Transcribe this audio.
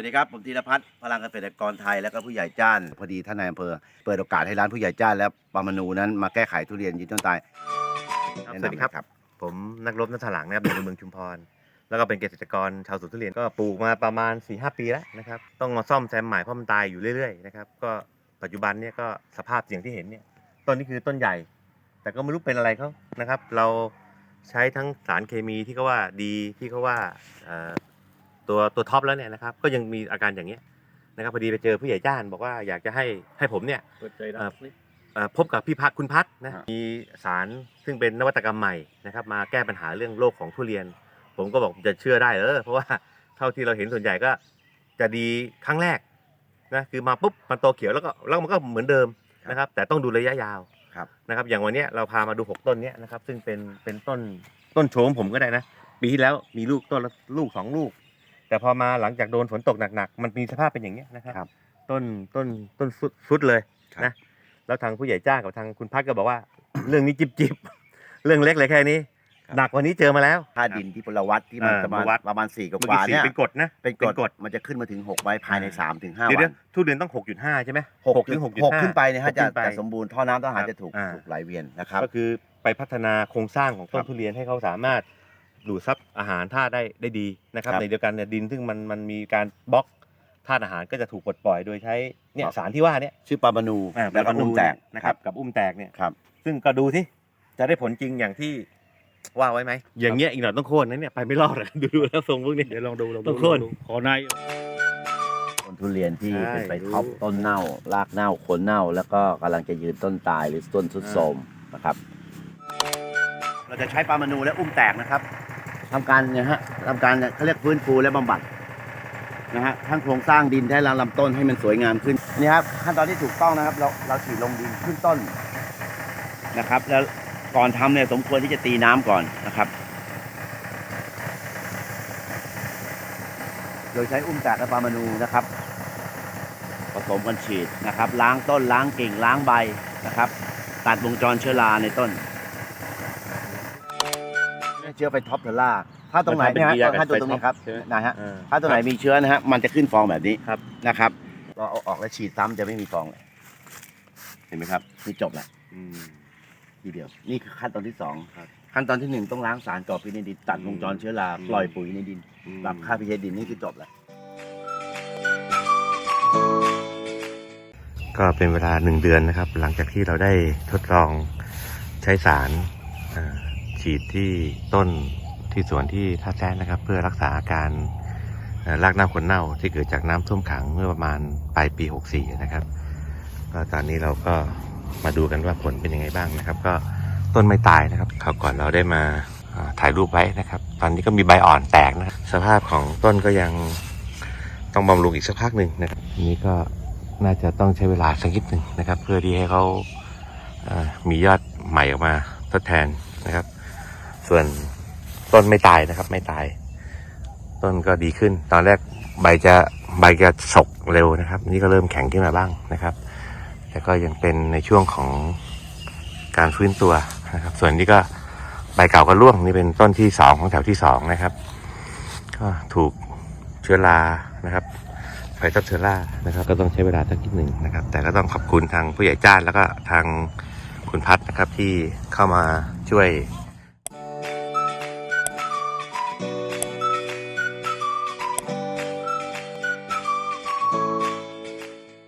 วัสดีครับ ผมธีรพัฒน์พลังเกษตรกรไทย แล้วก็ผู้ใหญ่จ้านพอดีท่านนายอำเภอเปิดโอกาสให้ร้านผู้ใหญ่จ้านและปามานูนั้นมาแก้ไขทุเรียนยืนต้นตายครับแนะสวัสดีครับนำครับผมนักรบนักถลังนะครับ อยู่ในเมืองชุมพร แล้วก็เป็นเกษตรกรชาวสวนทุเรียนก็ปลูกมาประมาณ4ีหปีแล้วนะครับ ต้องมาซ่อมแซมใหม่เพราะมันตายอยู่เรื่อยๆนะครับก็ปัจจุบันเนี่ยก็สภาพอย่างที่เห็นเนี่ยต้นนี้คือต้นใหญ่ แต่ก็ไม่รู้เป็นอะไรเขานะครับ เราใช้ทั้งสารเคมีที่เขาว่าดีที่เขาว่าเอ่อ ตัวตัวท็อปแล้วเนี่ยนะครับก็ยังมีอาการอย่างเงี้ยนะครับพอดีไปเจอผู้ใหญ่จ้านบอกว่าอยากจะให้ให้ผมเนี่ยเปิดใจรัอ่าบนี่เอ่อพบกับพี่พักคุณพัฒน์นะฮะ มีสารซึ่งเป็นนวัตกรรมใหม่นะครับมาแก้ปัญหาเรื่องโรคของทุเรียน ผมก็บอกจะเชื่อได้เออเพราะว่า เท่าที่เราเห็นส่วนใหญ่ก็จะดีครั้งแรกนะคือมาปุ๊บมันโตเขียวแล้วก็แล้วมันก็เหมือนเดิมนะครับ แต่ต้องดูระยะยาวครับ นะครับ อย่างวันเนี้ยเราพามาดูหกต้นเนี้ยนะครับซึ่งเป็นเป็นต้นต้นโฉมผมก็ได้นะ ปีที่แล้วมีลูกต้นละลูกสองลูก แต่พอมาหลังจากโดนฝนตกหนักๆ มันมีสภาพเป็นอย่างเงี้ยนะครับ ครับต้นต้นต้นสุดสุดเลยครับ นะแล้วทางผู้ใหญ่จ้างกับทางคุณพัฒน์ก็บอกว่า เรื่องนี้จิบจิบเรื่องเล็กเลยแค่นี้หนักกว่านี้เจอมาแล้ว ค่าดินที่พลวัตที่มันอ่าประมาณมาวัด ประมาณสี่กเมื่อว่ากี้ๆสี่เนี่ย เป็นกฎนะ เป็นเป็นกกฎฎมันจะขึ้นมาถึงหกไว้ภายในอ่าสามถึงห้าเดี๋ยววัเดี๋ยวนทุเรียนต้อง6.5ใช่ไหมหกถึงหก6.5ขึ้นไปเนี่ยฮะจะขึ้นไป จะสมบูรณ์ท่อน้ำท่ออาหารครับจะถูกอ่า ถูกไหลเวียนนะครับ ก็คือไปพัฒนาโครงสร้างของต้ครันบทุเรียนให้เขาสามารถ ดูดซับอาหารธาตุได้ได้ดีนะครับ ครับในเดียวกันเนี่ยดินซึ่งมันมันมีการบล็อกธาตุอาหารก็จะถูกปลดปล่อยโดยใช้เนี่ยสารที่ว่าเนี่ยชื่อปามานูอ่าแล้วก็ปลาอุ้มนูแตกเนี่ยนะนะคครัรับบกับอุ้มแตกเนี่ย ครับ ซึ่งก็ดูที่จะได้ผลจริงอย่างที่ว่าไว้ไหมอย่างเงี้ยอีกหน่อยต้องโค่นนะเนี่ยไปไม่รอดอะดูดูแล้วทรงพวกนี้ เดี๋ยวลองดูลองต้ดูองโค่น ลองดูขอนาย ต้นทุเรียนที่ใช่ เป็นไปรู้ท็อปต้นเน่า รากเน่าโคนเน่า แล้วก็กำลังจะยืนต้นตายหรือต้นสุดโทรมนะครับ เราจะใช้ปลามานูและอุ้มแตกนะครับ ทำการเนี่ยฮะทำการเนี่ยเขาเรียกฟื้นฟูและบำบัดนะฮะทั้งโครงสร้างดินให้ลำต้นให้มันสวยงามขึ้นนี่ครับขั้นตอนที่ถูกต้องนะครับ เราเราฉีดลงดินขึ้นต้นนะครับ แล้วก่อนทำเนี่ยสมควรที่จะตีน้ำก่อนนะครับ โดยใช้อุ้มแตกและปลามานูนะครับ ผสมกันฉีดนะครับ ล้างต้นล้างกิ่งล้างใบนะครับ ตัดวงจรเชื้อราในต้น ชื้อไปท็อปเทอร่าถ้าตรงไหนเนี่ยฮะมันทำเป็นถ้าตัวตรงนี้ครับใช่ไหมนะฮะอ่าถ้าตัวไหนมีเชื้อนะฮะมันจะขึ้นฟองแบบนี้ครับนะครับเราเอาออกแล้วฉีดซ้ำจะไม่มีฟองเลยเห็นไหมครับนี่จบละอืมทีเดียว นี่คือขั้นตอนที่สองครับขั้นตอนที่หนึ่งต้องล้างสารก่อพิษในดินตัดวงจรเชื้อราอืมปล่อยปุ๋ยในดินอืมปรับค่าพีเอดินนี่คือจบแล้วก็เป็นเวลาหนึ่งเดือนนะครับ หลังจากที่เราได้ทดลองใช้สารเอ่อ ฉีดที่ต้นที่สวนที่ท่าแซะนะครับ เพื่อรักษาอาการรากเน่าขนเน่าที่เกิดจากน้ำท่วมขังเมื่อประมาณปลายปี 64 นะครับก็ตอนนี้เราก็มาดูกันว่าผลเป็นยังไงบ้างนะครับ ก็ต้นไม่ตายนะครับคราวก่อนเราได้มาถ่ายรูปไว้นะครับ ตอนนี้ก็มีใบอ่อนแตกนะสภาพของต้นก็ยังต้องบำรุงอีกสักพักหนึ่งนะครับนี้ก็น่าจะต้องใช้เวลาสักนิดหนึ่งนะครับ เพื่อที่ให้เขามียอดใหม่ออกมาทดแทนนะครับ ส่วนต้นไม่ตายนะครับ ไม่ตาย ต้นก็ดีขึ้น ตอนแรกใบจะใบจะฉกเร็วนะครับ นี่ก็เริ่มแข็งขึ้นมาบ้างนะครับ แต่ก็ยังเป็นในช่วงของการฟื้นตัวนะครับ ส่วนนี้ก็ใบเก่าก็ร่วงนี่เป็นต้นที่สองของแถวที่สองนะครับ ก็ถูกเชื้อรานะครับไฟทับเชื้อรานะครับ ก็ต้องใช้เวลาสักนิดหนึ่งนะครับ แต่ก็ต้องขอบคุณทางผู้ใหญ่จ้านแล้วก็ทางคุณพัฒน์นะครับที่เข้ามาช่วย